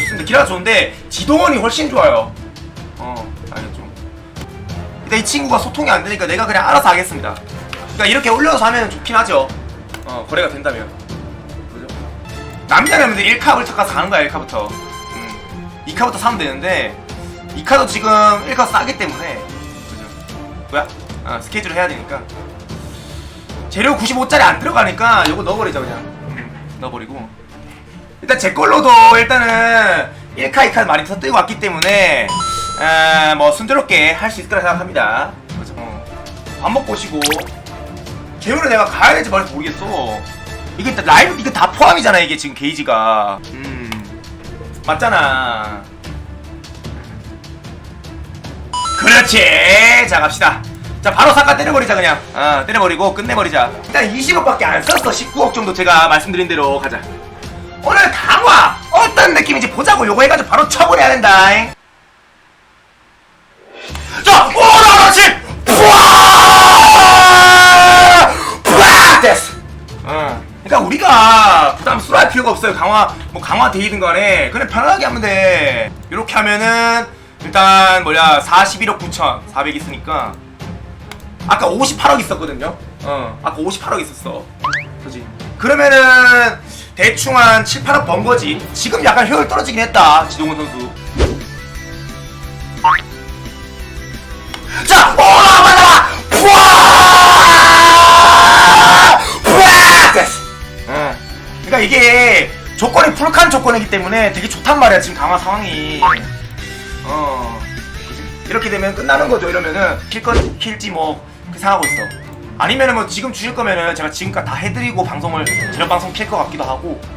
좋습니다. 기라가 좋은데 지동원이 훨씬 좋아요. 어, 알겠죠. 일단 이 친구가 소통이 안 되니까 내가 그냥 알아서 하겠습니다. 그러니까 이렇게 올려서 하면 좋긴 하죠. 어, 거래가 된다면. 그죠? 남자라면 1카를 착가서 가는 거야, 1카부터. 음. 2카부터 사면 되는데, 2카도 지금 1카 싸기 때문에. 그죠? 뭐야? 아, 스케줄을 해야 되니까. 재료 95짜리 안 들어가니까 요거 넣어버리자, 그냥. 음, 넣어버리고. 일단 제 걸로도 일단은 1카, 2카 많이 터뜨리고 왔기 때문에 에, 뭐 순조롭게 할 수 있을 거라 생각합니다. 그죠? 어. 밥 먹고 오시고 재료를 내가 가야 될지 말지 모르겠어. 이게 일단 라이브 이게 다 포함이잖아 이게 지금 게이지가. 음 맞잖아. 그렇지. 자 갑시다. 자 바로 사카 때려버리자 그냥. 아 때려버리고 끝내버리자. 일단 20억밖에 안 썼어. 19억 정도 제가 말씀드린 대로 가자. 오늘 강화 어떤 느낌인지 보자고 요거 해가지고 바로 쳐버려야 된다. 잉? 자 오라라치 푸아 푸아 됐어. 어. 그러니까 우리가 부담스러워할 필요가 없어요. 강화 뭐 강화 데이든 간에 그냥 편하게 하면 돼. 이렇게 하면은 일단 뭐야 41억 9천 400 있으니까 아까 58억 있었거든요. 어 아까 58억 있었어. 그지? 그러면은 대충 한 7, 8억 번 거지. 지금 약간 효율 떨어지긴 했다. 지동훈 선수. 자, 올라가라! 푸아! 푸아! 됐어. 응. 그러니까 이게 조건이 풀칸 조건이기 때문에 되게 좋단 말이야 지금 강화 상황이. 어. 그치? 이렇게 되면 끝나는 거죠. 이러면은 킬건 킬지 뭐 생각하고 있어. 아니면은 뭐 지금 주실 거면은 제가 지금까지 다 해드리고 방송을 저녁 방송 킬 것 같기도 하고. 어.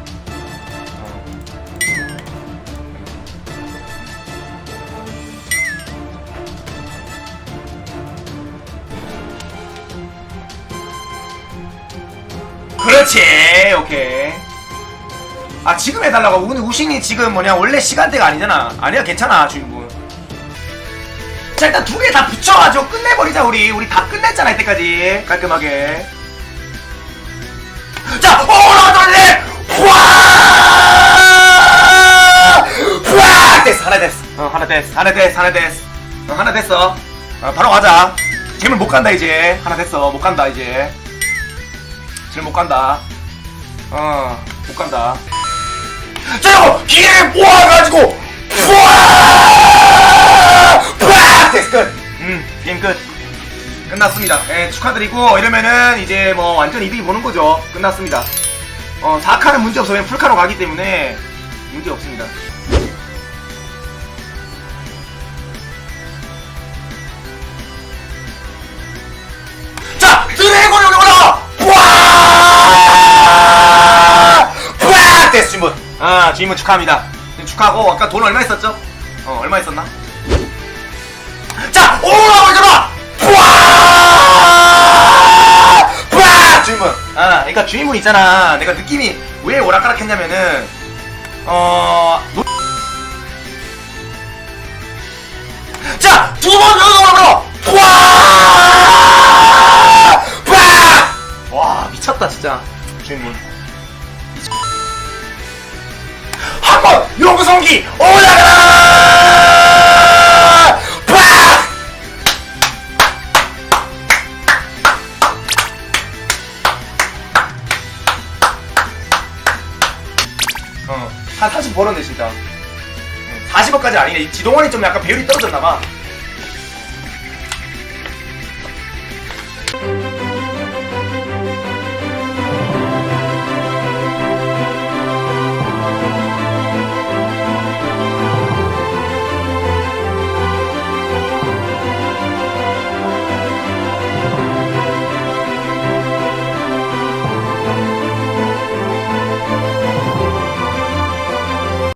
그렇지 오케이 아 지금 해달라고 우신이 지금 뭐냐 원래 시간대가 아니잖아 아니야 괜찮아 주인분 자 일단 두 개 다 붙여가지고 끝내버리자 우리. 우리 다 끝냈잖아 이때까지. 깔끔하게. 자 오라돌리 푸아 푸아 됐어 하나 됐어. 어 하나 됐어 하나 됐어 하나 됐어. 어 하나 됐어. 어, 바로 가자. 재물 못 간다 이제. 하나 됐어 못 간다 이제. 지금 못 간다. 어, 못 간다. 자, 이거 기회 모아가지고, 끝났습니다. 예, 축하드리고, 이러면은 이제 뭐 완전 이득이 보는 거죠. 끝났습니다. 어, 4카는 문제 없어요. 풀카로 가기 때문에 문제 없습니다. 자, 드래곤 여기 오라! 뿌아! 뿌아! 됐어, 주인분. 아, 주인분 축하합니다. 축하하고, 아까 돈 얼마 있었죠? 어, 얼마 있었나? 자, 오라, 오라! 그러니까 주인분 있잖아. 내가 느낌이 왜 오락가락 했냐면은, 어, 노... 자, 두번 연속으로 불어! 뿌아! 뿌아! 와 미쳤다 진짜 주인분 한번 용성기 올라가 한40 벌었네 진짜 40억까지 아니네. 이 지동원이 좀 약간 배율이 떨어졌나봐